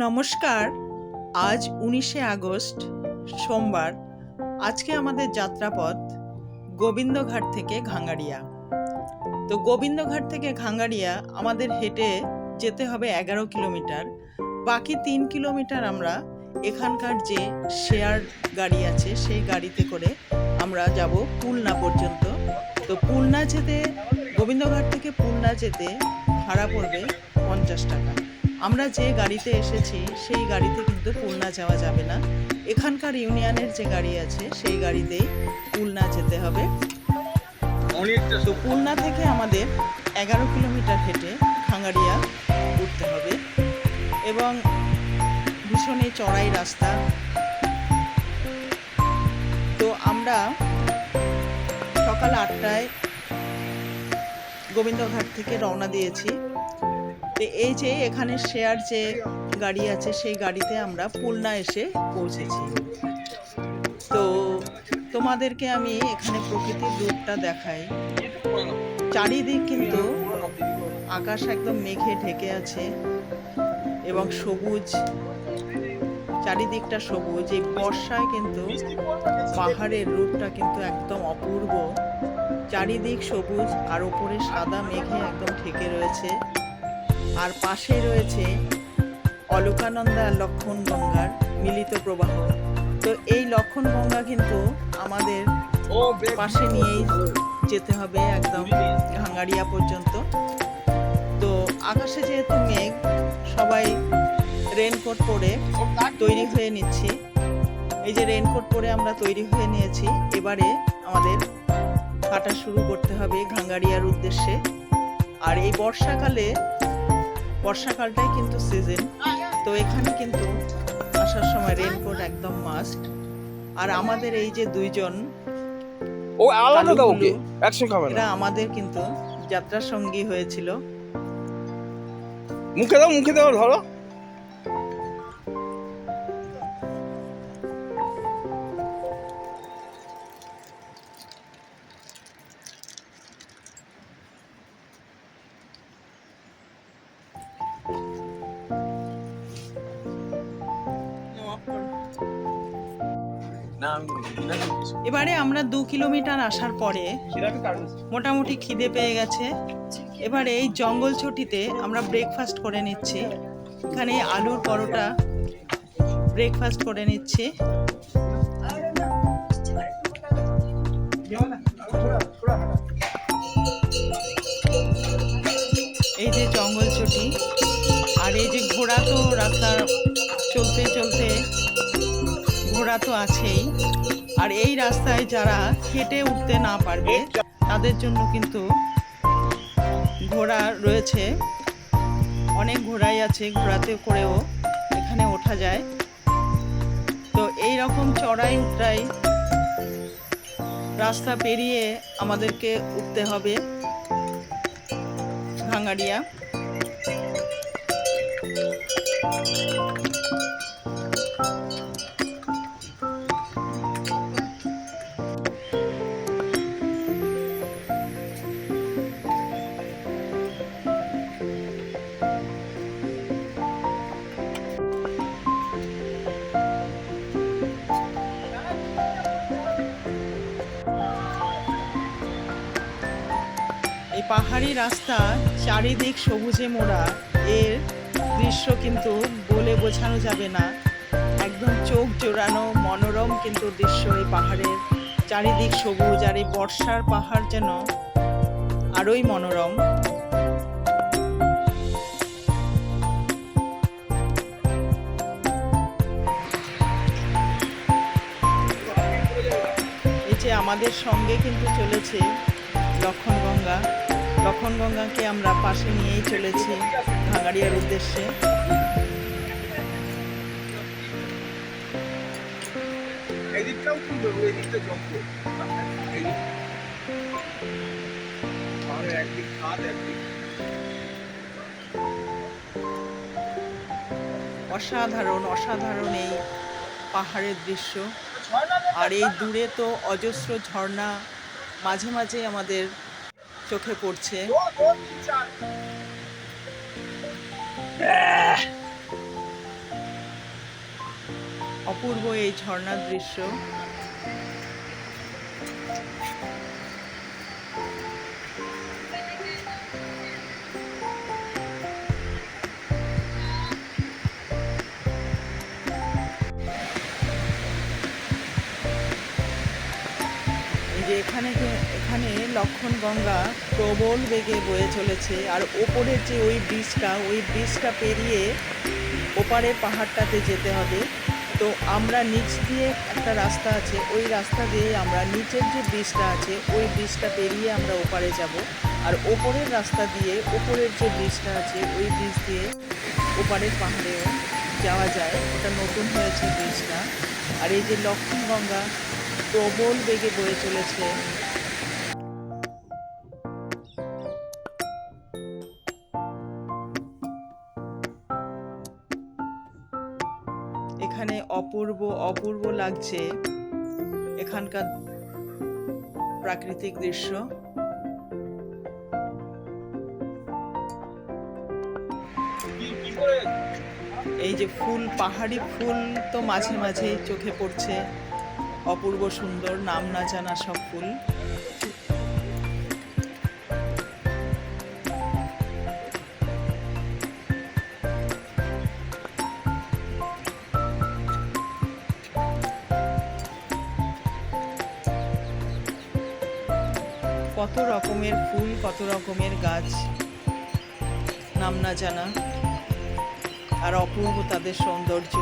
নমস্কার। আজ উনিশে আগস্ট, সোমবার। আজকে আমাদের যাত্রাপথ গোবিন্দঘাট থেকে ঘাঙ্গাড়িয়া তো গোবিন্দঘাট থেকে ঘাঙ্গাড়িয়া আমাদের হেঁটে যেতে হবে এগারো কিলোমিটার। বাকি তিন কিলোমিটার আমরা এখানকার যে শেয়ার গাড়ি আছে, সেই গাড়িতে করে আমরা যাব পুলনা পর্যন্ত। তো পুলনা যেতে, গোবিন্দঘাট থেকে পুলনা যেতে ভাড়া পড়বে পঞ্চাশ টাকা। আমরা যে গাড়িতে এসেছি সেই গাড়িতে কিন্তু পুলনা যাওয়া যাবে না। এখানকার ইউনিয়নের যে গাড়ি আছে সেই গাড়িতেই পুলনা যেতে হবে। তো পুলনা থেকে আমাদের এগারো কিলোমিটার হেঁটে খাঙ্গাড়িয়া উঠতে হবে এবং ভীষণই চড়াই রাস্তা। তো আমরা সকাল আটটায় গোবিন্দঘাট থেকে রওনা দিয়েছি। তো এই যে এখানে শেয়ার যে গাড়ি আছে, সেই গাড়িতে আমরা পুলনা এসে পৌঁছেছি। তো তোমাদেরকে আমি এখানে প্রকৃতির রূপটা দেখাই। চারিদিক কিন্তু আকাশ একদম মেঘে ঢেকে আছে এবং সবুজ, চারিদিকটা সবুজ। এই বর্ষায় কিন্তু পাহাড়ের রূপটা কিন্তু একদম অপূর্ব। চারিদিক সবুজ, আর ওপরে সাদা মেঘে একদম ঢেকে রয়েছে। আর পাশে রয়েছে অলকানন্দা লক্ষণ গঙ্গার মিলিত প্রবাহ। তো এই লক্ষণ গঙ্গা কিন্তু আমাদের পাশে নিয়েই যেতে হবে একদম ভাঙ্গাড়িয়া পর্যন্ত। তো আকাশে যেহেতু মেঘ, সবাই রেনকোট পরে তৈরি হয়ে নিচ্ছি। এই যে রেনকোট পরে আমরা তৈরি হয়ে নিয়েছি, এবারে আমাদের হাঁটা শুরু করতে হবে ঘাঙ্গাড়িয়ার উদ্দেশ্যে। আর এই বর্ষাকালে বর্ষাকালটাই কিন্তু সিজন তো এখানে কিন্তু আসার সময় রেনকোট একদম মাস্ট আর আমাদের এই যে দুইজন ও আলাদা দাও ওকে? একসঙ্গে খাবে না? আমাদের কিন্তু যাত্রা সঙ্গী হয়েছিল। মুখে দাও মুখে দাও ধরো। এবারে আমরা দু কিলোমিটার আসার পরে মোটামুটি খিদে পেয়ে গেছে। এবারে এই জঙ্গল ছুটিতে আমরা ব্রেকফাস্ট করে নিচ্ছি। এখানে আলুর পরোটা ব্রেকফাস্ট করে নিচ্ছি। এই যে জঙ্গল ছুটি, আর এই যে ঘোড়া তো রাস্তার চলতে চলতে ঘোড়া তো আছেই। আর এই রাস্তায় যারা হেঁটে উঠতে না পারবে, তাদের জন্য কিন্তু ঘোড়া রয়েছে। অনেক ঘোড়াই আছে, ঘোড়াতে করেও এখানে ওঠা যায়। তো এই রকম চড়াই উতরাই রাস্তা পেরিয়ে আমাদেরকে উঠতে হবে ভাঙ্গাড়িয়া পাহাড়ি রাস্তা চারিদিক সবুজে মোড়া। এর দৃশ্য কিন্তু বলে বোঝানো যাবে না। একদম চোখ জোড়ানো মনোরম কিন্তু দৃশ্য এই পাহাড়ের। চারিদিক সবুজ আর এই বর্ষার পাহাড় যেন আরোই মনোরম। আমাদের সঙ্গে কিন্তু চলেছে লক্ষণ গঙ্গা লক্ষণ গঙ্গাকে আমরা পাশে নিয়েই চলেছি ভাঙাড়িয়ার উদ্দেশ্যে। এদিকটাও সুন্দর ওই দিকটা জঙ্গল একদিক খাদ একদিক। অসাধারণ অসাধারণ এই পাহাড়ের দৃশ্য। আর এই দূরে তো অজস্র ঝর্ণা মাঝে মাঝে আমাদের চোখে পড়ছে। অপূর্ব এই ঝর্ণার দৃশ্য। এখানে এখানে লক্ষণ গঙ্গা প্রবল বেগে বয়ে চলেছে আর ওপরের যে ওই ব্রিজটা ওই ব্রিজটা পেরিয়ে ওপারের পাহাড়টাতে যেতে হবে। তো আমরা নিচ দিয়ে একটা রাস্তা আছে, ওই রাস্তা দিয়ে আমরা নিচের যে ব্রিজটা আছে, ওই ব্রিজটা পেরিয়ে আমরা ওপারে যাব। আর ওপরের রাস্তা দিয়ে ওপরের যে ব্রিজটা আছে, ওই ব্রিজ দিয়ে ওপারের পাহাড়েও যাওয়া যায়। ওটা নতুন হয়েছে ব্রিজটা। আর এই যে লক্ষণ গঙ্গা প্রবল বেগে বয়ে চলেছে। এখানে অপূর্ব অপূর্ব লাগছে এখানকার প্রাকৃতিক দৃশ্য। এই যে ফুল, পাহাড়ি ফুল তো মাঝে মাঝে চোখে পড়ছে। অপূর্ব সুন্দর, নাম না জানা সব ফুল। কত রকমের ফুল, কত রকমের গাছ, নাম না জানা। আর অপূর্ব তাদের সৌন্দর্য।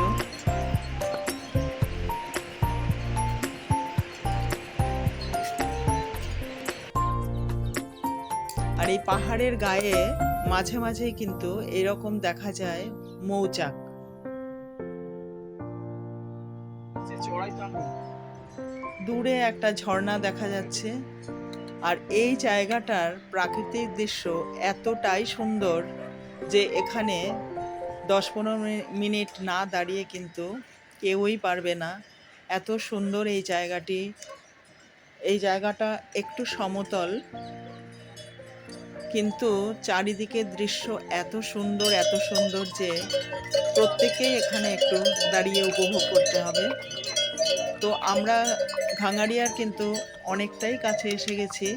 এই পাহাড়ের গায়ে মাঝে মাঝেই কিন্তু এরকম দেখা যায় মৌচাক। দূরে একটা ঝর্ণা দেখা যাচ্ছে আর এই জায়গাটার প্রাকৃতিক দৃশ্য এতটাই সুন্দর যে এখানে দশ পনেরো মিনিট না দাঁড়িয়ে কিন্তু কেউই পারবে না। এত সুন্দর এই জায়গাটি। এই জায়গাটা একটু সমতল কিন্তু চারিদিকের দৃশ্য এত সুন্দর এত সুন্দর যে প্রত্যেকেই এখানে একটু দাঁড়িয়ে উপভোগ করতে হবে। তো আমরা ঘাঙারিয়ার কিন্তু অনেকটাই কাছে এসে গেছি।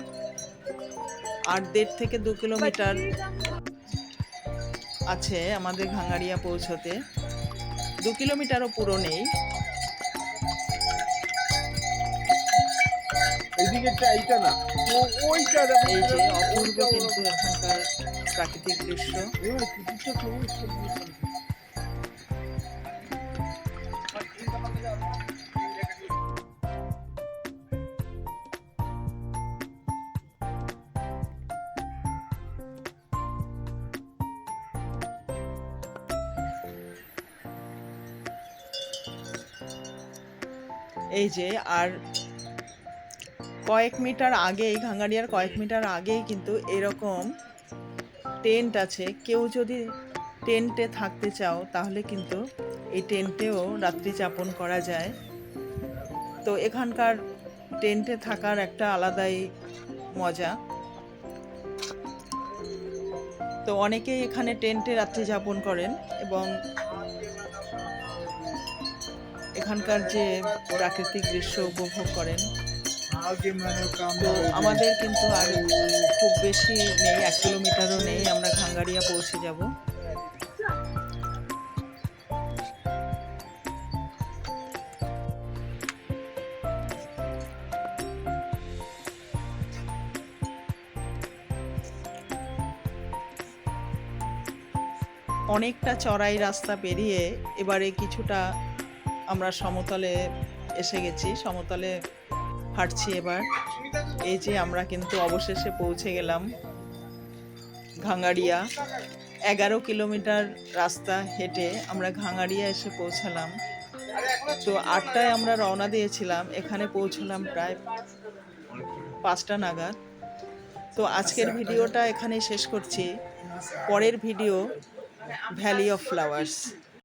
আর দেড় থেকে দু কিলোমিটার আছে আমাদের ঘাঙারিয়া পৌঁছতে। দু কিলোমিটারও পুরো নেই। এইদিকেরটা এইটা না ও ওইটা দেখো এই যে অপূর্ব কিন্তু এখানকার প্রাকৃতিক দৃশ্য। এই যে আর কয়েক মিটার আগেই ঘাঙ্গারিয়ার কয়েক মিটার আগেই কিন্তু এরকম টেন্ট আছে। কেউ যদি টেন্টে থাকতে চাও, তাহলে কিন্তু এই টেন্টেও রাত্রি যাপন করা যায়। তো এখানকার টেন্টে থাকার একটা আলাদাই মজা। তো অনেকেই এখানে টেন্টে রাত্রি যাপন করেন এবং এখানকার যে প্রাকৃতিক দৃশ্য উপভোগ করেন। তো আমাদের কিন্তু আর খুব বেশি নেই এক কিলোমিটারও নেই আমরা ঘাঙ্গারিয়া পৌঁছে যাব। অনেকটা চড়াই রাস্তা পেরিয়ে এবারে কিছুটা আমরা সমতলে এসে গেছি সমতলে হাঁটছি এবার। এই যে আমরা কিন্তু অবশেষে পৌঁছে গেলাম ঘাঙ্গারিয়া এগারো কিলোমিটার রাস্তা হেঁটে আমরা ঘাঙ্গারিয়া এসে পৌঁছালাম। তো আটটায় আমরা রওনা দিয়েছিলাম, এখানে পৌঁছলাম প্রায় পাঁচটা নাগাদ। তো আজকের ভিডিওটা এখানেই শেষ করছি। পরের ভিডিও ভ্যালি অফ ফ্লাওয়ার্স